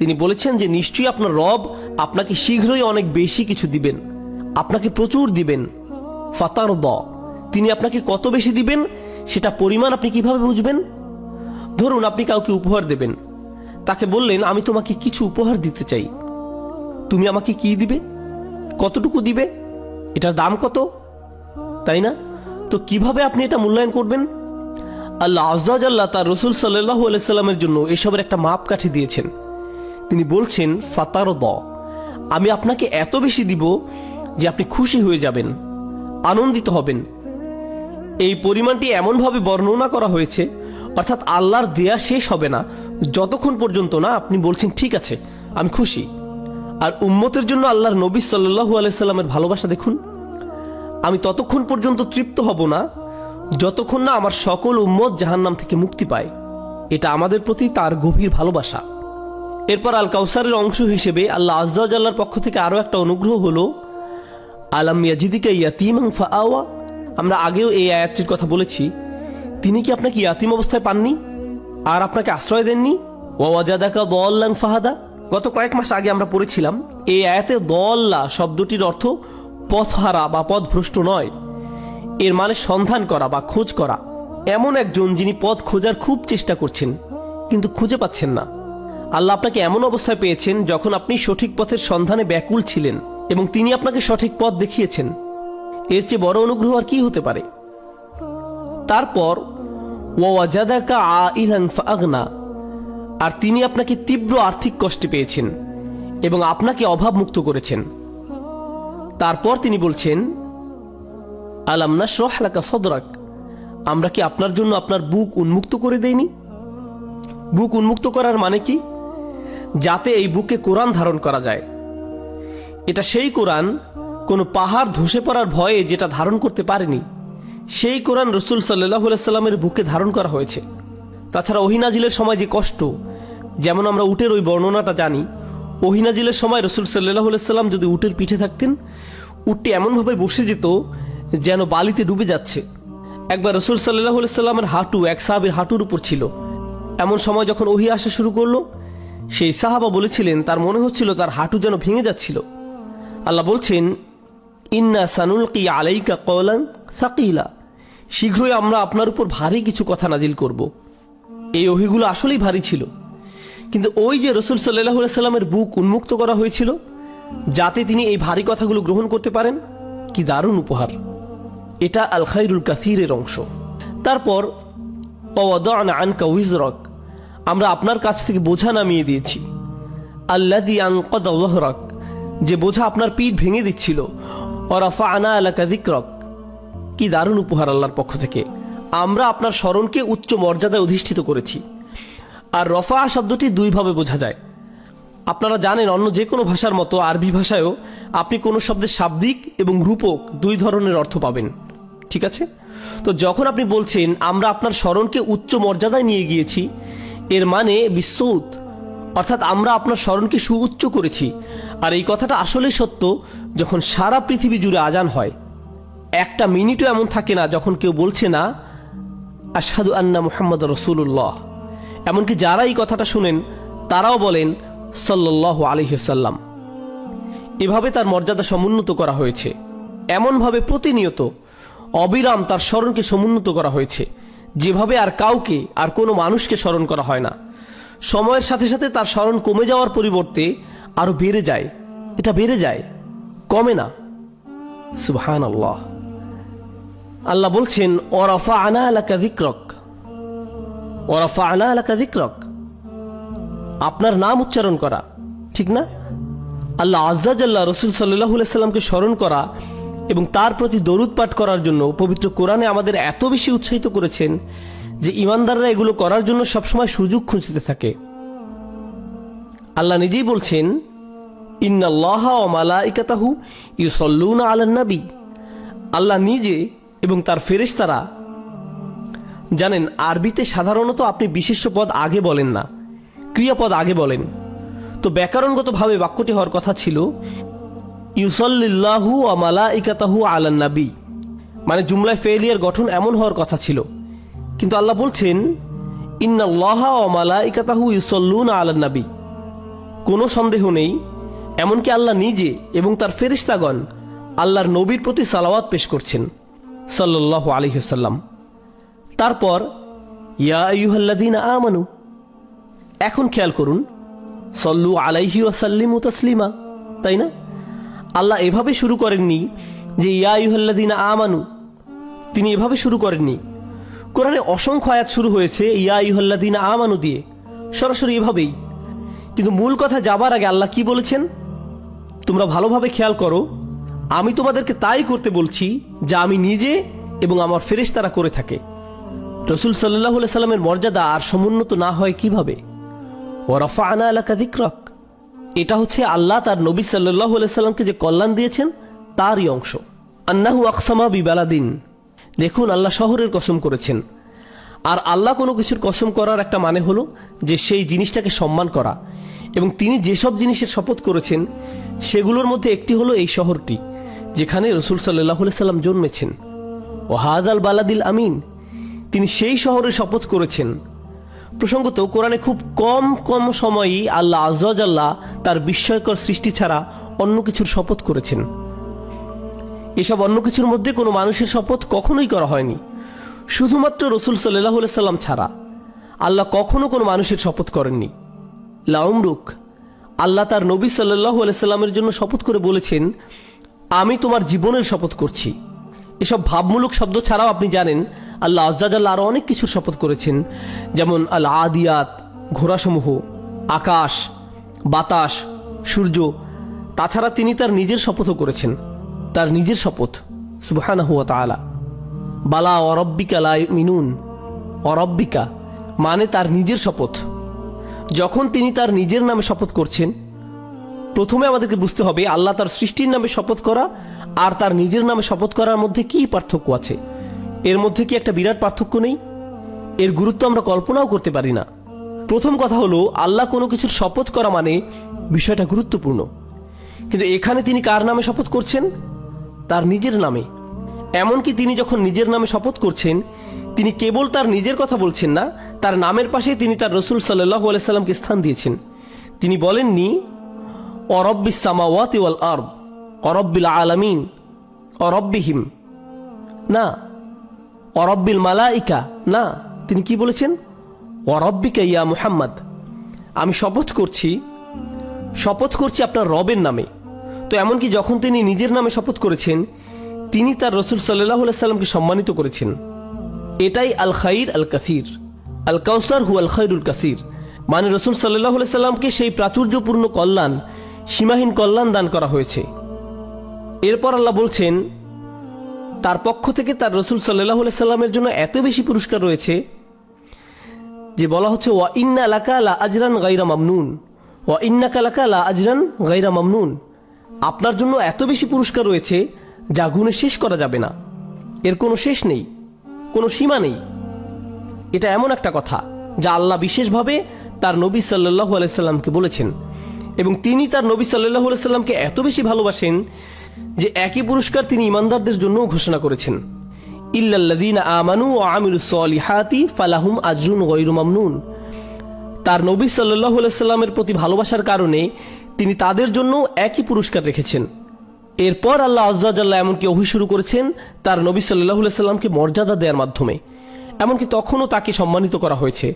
তিনি বলেছেন যে নিশ্চয়ই আপনার রব আপনাকে শীঘ্রই অনেক বেশি কিছু দিবেন। আপনাকে প্রচুর দিবেন। ফাতার দ তিনি আপনাকে কত বেশি দিবেন, সেটা পরিমাণ আপনি কীভাবে বুঝবেন? ধরুন আপনি কাউকে উপহার দেবেন। তাকে বললেন, আমি তোমাকে কিছু উপহার দিতে চাই। তুমি আমাকে কি দিবে? কতটুকু দিবে? এটার দাম কত? তাই না? তো কীভাবে আপনি এটা মূল্যায়ন করবেন? আল্লাহ আজ্লাহ তার রসুল সাল্লাহ আলাইস্লামের জন্য এসবের একটা মাপকাঠি দিয়েছেন। তিনি বলছেন ফাতার দ আমি আপনাকে এত বেশি দিব যে আপনি খুশি হয়ে যাবেন, আনন্দিত হবেন। এই পরিমাণটি এমনভাবে বর্ণনা করা হয়েছে, অর্থাৎ আল্লাহর দেয়া শেষ হবে না। যতক্ষণ পর্যন্ত না আপনি বলছেন, ঠিক আছে, আমি খুশি। আর উম্মতের জন্য আল্লাহর নবী সাল্লু আলাইস্লামের ভালোবাসা দেখুন। আমি ততক্ষণ পর্যন্ত তৃপ্ত হব না, যতক্ষণ না আমার সকল উম্মত জাহান্নাম থেকে মুক্তি পায়। এটা আমাদের প্রতি তার গভীর ভালোবাসা। এরপর আল কাউসারের অংশ হিসেবে আল্লাহ আজ্লাহর পক্ষ থেকে আরও একটা অনুগ্রহ হলো, আলাম ইয়াজিদিকা ইয়াতিম আওয়া আমরা আগেও এই আয়াতটির কথা বলেছি। তিনি কি আপনাকে ইয়াতিম অবস্থায় পাননি? আর আপনাকে আশ্রয় দেননি? ওয়াজাদাকা দল্লাং ফাহাদা। গত কয়েক মাস আগে আমরা পড়েছিলাম, এই আয়াতে দল্লা শব্দটির অর্থ পথহারা বা পথভ্রষ্ট নয়। এর মানে সন্ধান করা বা খোঁজ করা। এমন একজন যিনি পথ খোঁজার খুব চেষ্টা করছেন, কিন্তু খুঁজে পাচ্ছেন না। আল্লাহ আপনাকে এমন অবস্থায় পেয়েছেন যখন আপনি সঠিক পথের সন্ধানে ব্যাকুল ছিলেন এবং তিনি আপনাকে সঠিক পথ দেখিয়েছেন। এর চেয়ে বড় অনুগ্রহ আর কি হতে পারে? তারপর আর তিনি আপনাকে তীব্র আর্থিক কষ্টে পেয়েছেন এবং আপনাকে অভাবমুক্ত করেছেন। তারপর তিনি বলছেন, আলাম না সহলাকা সদরাক আমরা কি আপনার জন্য আপনার বুক উন্মুক্ত করে দেইনি? বুক উন্মুক্ত করার মানে কি? যাতে এই বুকে কোরআন ধারণ করা যায়। এটা সেই কোরআন, কোনো পাহাড় ধসে পড়ার ভয়ে যেটা ধারণ করতে পারেনি, সেই কোরআন রসুল সাল্লাহ সাল্লামের বুকে ধারণ করা হয়েছে। তাছাড়া ওহিনাজিলের সময় যে কষ্ট, যেমন আমরা উটের ওই বর্ণনাটা জানি, ওহিনাজিলের সময় রসুল সাল্লাহ সাল্লাম যদি উটের পিঠে থাকতেন, উটটি এমনভাবে বসে যেত যেন বালিতে ডুবে যাচ্ছে। একবার রসুল সাল্লাহ সাল্লামের হাঁটু এক সাহাবের হাঁটুর উপর ছিল। এমন সময় যখন ওহি আসা শুরু করল সেই সাহাবা বলেছিলেন, তার মনে হচ্ছিল তার হাঁটু যেন ভেঙে যাচ্ছিল। আল্লাহ বলছেন, ইন্না সানুল কি আলাইকা কলান সাকিলা। শীঘ্রই আমরা আপনার উপর ভারী কিছু কথা নাজিল করব। এই ওহিগুলো আসলেই ভারী ছিল। কিন্তু ওই যে রসুল সাল্লাহ সাল্লামের বুক উন্মুক্ত করা হয়েছিল, যাতে তিনি এই ভারী কথাগুলো গ্রহণ করতে পারেন, কি দারুণ উপহার। এটা আল খাইরুল কাসিরের অংশ। তারপর আনকা উইজরক। আমরা আপনার কাছ থেকে বোঝা নামিয়ে দিয়েছি। আল্লাদি আনকদ ওহরক যে বোঝা আপনার পিঠ ভেঙে দিচ্ছিল। অরাফা আনা এলাকা দিকরক কি দারুণ উপহার আল্লাহর পক্ষ থেকে। আমরা আপনার স্মরণকে উচ্চ মর্যাদায় অধিষ্ঠিত করেছি। আর রফা শব্দটি দুইভাবে বোঝা যায়। আপনারা জানেন অন্য যে কোনো ভাষার মতো আরবি ভাষায়ও আপনি কোনো শব্দের শাব্দিক এবং রূপক দুই ধরনের অর্থ পাবেন। ঠিক আছে? তো যখন আপনি বলছেন, আমরা আপনার স্মরণকে উচ্চ মর্যাদায় নিয়ে গিয়েছি এর মানে বিশ্বউত অর্থাৎ আমরা আপনার স্মরণকে সুউচ্চ করেছি। আর এই কথাটা আসলেই সত্য, যখন সারা পৃথিবী জুড়ে আজান হয়। একটা মিনিটও এমন থাকে না যখন কেউ বলছে না, আশহাদু আন্না মুহাম্মদ রসুল্লাহ এমনকি যারা এই কথাটা শুনেন, তারাও বলেন সাল্লাহ আলহিসাল্লাম এভাবে তার মর্যাদা সমুন্নত করা হয়েছে। এমনভাবে প্রতিনিয়ত অবিরাম তার স্মরণকে সমুন্নত করা হয়েছে। যেভাবে আর কাউকে আর কোনো মানুষকে স্মরণ করা হয় না। সময়ের সাথে সাথে তার স্মরণ কমে যাওয়ার পরিবর্তে আরও বেড়ে যায়। এটা বেড়ে যায়, কমে না। সুবহান আল্লাহ আল্লাহ বলছেন ওরফা আনা এলাকা দিক্রক ওরফা আনা এলাকা দিক্রক আপনার নাম উচ্চারণ করা, ঠিক না? আল্লাহ আজ্জাজাল্লাহ রসুল সাল্লাহ সাল্লামকে স্মরণ করা এবং তার প্রতি দরুদ পাঠ করার জন্য পবিত্র কোরআনে আমাদের এত বেশি উৎসাহিত করেছেন যে ইমানদাররা এগুলো করার জন্য সবসময় সুযোগ খুঁজতে থাকে। আল্লাহ নিজেই বলছেন, ইন্নাল্লাহ ও মালাইকাতাহু আল্লাহ নিজে এবং তার ফেরেশতারা জানেন, আরবিতে সাধারণত আপনি বিশেষ্য পদ আগে বলেন না, ক্রিয়াপদ আগে বলেন। তো ব্যাকরণগতভাবে বাক্যটি হওয়ার কথা ছিল ইউসল্লিল্লাহু আমালা ইকাতাহু আলান নাবি। মানে জুমলায় ফেলিয়ার গঠন এমন হওয়ার কথা ছিল। কিন্তু আল্লাহ বলছেন, ইন্নাল্লাহ ও মালা ইকাতাহু ইউসল্লুন আলান নাবি। কোনো সন্দেহ নেই, এমনকি আল্লাহ নিজে এবং তার ফেরিস্তাগণ আল্লাহর নবীর প্রতি সালাওয়াত পেশ করছেন সাল্লাহ আলহিসাল্লাম তারপর, ইয়া ইউহাল্লাদিন আমানু, এখন খেয়াল করুন, সল্লু আলাইহি ওয়াসাল্লিম তাসলিমা, তাই না? আল্লাহ এভাবে শুরু করেননি যে, ইয়া ইউহাল্লাদিন আমানু তিনি এভাবে শুরু করেননি। কোরআনে অসংখ্য আয়াত শুরু হয়েছে, ইয়া ইউহাল্লাদিন আমানু দিয়ে। সরাসরি এভাবেই। কিন্তু মূল কথা যাবার আগে আল্লাহ কি বলেছেন? তোমরা ভালোভাবে খেয়াল করো, আমি তোমাদেরকে তাই করতে বলছি যা আমি নিজে এবং আমার ফেরেশতারা করে থাকে। রসুল সাল্লাহ সাল্লামের মর্যাদা আর সমুন্নত না হয় কীভাবে? ও রফা আনা এলাকা দিক্রক এটা হচ্ছে আল্লাহ তার নবী সাল্লাহ সাল্লামকে যে কল্যাণ দিয়েছেন, তারই অংশ। আন্নাহু আকসামা বিবালাদিন। দেখুন, আল্লাহ শহরের কসম করেছেন। আর আল্লাহ কোনো কিছুর কসম করার একটা মানে হলো যে সেই জিনিসটাকে সম্মান করা। এবং তিনি যেসব জিনিসের শপথ করেছেন, সেগুলোর মধ্যে একটি হলো এই শহরটি, যেখানে রসুল সাল্লাহ সাল্লাম জন্মেছেন। ও হাদ আল বালাদিল আমিন। তিনি সেই শহরে শপথ করেছেন। প্রসঙ্গত, কোরআনে খুব কম কম সময়ই আল্লাহ আজ্লাহ তার বিস্ময়কর সৃষ্টি ছাড়া অন্য কিছুর শপথ করেছেন। এসব অন্য কিছুর মধ্যে কোনো মানুষের শপথ কখনোই করা হয়নি। শুধুমাত্র রসুল সাল্লাহ সাল্লাম ছাড়া। আল্লাহ কখনো কোনো মানুষের শপথ করেননি। লাউমরুক আল্লাহ তার নবী সাল্লাহ সাল্লামের জন্য শপথ করে বলেছেন, আমি তোমার জীবনের শপথ করছি। এসব ভাবমূলক শব্দ ছাড়াও আপনি জানেন আল্লাহ আজ্জাজাল্লাহ আরও অনেক কিছুর শপথ করেছেন। যেমন আল আদিয়াত, ঘোড়াসমূহ, আকাশ, বাতাস, সূর্য। তাছাড়া তিনি তার নিজের শপথও করেছেন। তার নিজের শপথ সুবহানা হুয়া তালা বালা অরব্বিকা লাই মিনুন অরব্বিকা মানে তার নিজের শপথ। যখন তিনি তার নিজের নামে শপথ করছেন, প্রথমে আমাদেরকে বুঝতে হবে আল্লাহ তার সৃষ্টির নামে শপথ করা আর তার নিজের নামে শপথ করার মধ্যে কি পার্থক্য আছে। এর মধ্যে কি একটা বিরাট পার্থক্য নেই? এর গুরুত্ব আমরা কল্পনাও করতে পারি না। প্রথম কথা হলো, আল্লাহ কোনো কিছুর শপথ করা মানে বিষয়টা গুরুত্বপূর্ণ। কিন্তু এখানে তিনি কার নামে শপথ করছেন? তার নিজের নামে। এমনকি তিনি যখন নিজের নামে শপথ করছেন, তিনি কেবল তার নিজের কথা বলছেন না, তার নামের পাশে তিনি তার রসুল সাল্লাহ আলাইসাল্লামকে স্থান দিয়েছেন। তিনি বলেননি, অরব্বিস সামাওয়াত ওয়াল আর্দ, অরব্বিল আলামিন, অরব্বিহিম। না অরব্বিল মালাইকা। না, তিনি কি বলেছেন? অরব্বিকা ইয়া মুহাম্মদ, আমি শপথ করছি শপথ করছি আপনার রবের নামে। তো এমনকি যখন তিনি নিজের নামে শপথ করেছেন, তিনি তার রসুল সাল্লাহ সাল্লামকে সম্মানিত করেছেন। এটাই আল খাইর আল কাসির আল কাউসার হু আল খাইরুল কাসির। মানে রসুল সাল্লাহ সাল্লামকে সেই প্রাচুর্যপূর্ণ কল্যাণ, সীমাহীন কল্যাণ দান করা হয়েছে। এরপর আল্লাহ বলছেন তার পক্ষ থেকে তার রসুল সাল্লাহ সাল্লামের জন্য এত বেশি পুরস্কার রয়েছে যে বলা হচ্ছে, ওয়া ইন্না লাকা লা আজরান গাইরা মামনুন। ওয়া ইন্না কালাকা লা আজরান গাইরা মামনুন। আপনার জন্য এত বেশি পুরস্কার রয়েছে যা গুণে শেষ করা যাবে না। এর কোনো শেষ নেই, কোনো সীমা নেই। এটা এমন একটা কথা যা আল্লাহ বিশেষভাবে তার নবী সাল্লাহ আলাইসাল্লামকে বলেছেন। এবং তিনি তার নবী সাল্লাহ আলাইসাল্লামকে এত বেশি ভালোবাসেন যে একই পুরস্কার তিনি ইমানদারদের জন্যও ঘোষণা করেছেন। ইল্লাল্লাদিন আমানু ও আমিরু সলিহাতি ফালাহুম আজরুন গৈরু মামনুন। তার নবী সাল্লাহ সাল্লামের প্রতি ভালোবাসার কারণে তিনি তাদের জন্য একই পুরস্কার রেখেছেন। এরপর আল্লাহ আজ্লাহ এমনকি অভি শুরু করেছেন তার নবী সাল্লাহ সাল্লামকে মর্যাদা দেওয়ার মাধ্যমে। এমনকি তখনও তাকে সম্মানিত করা হয়েছে।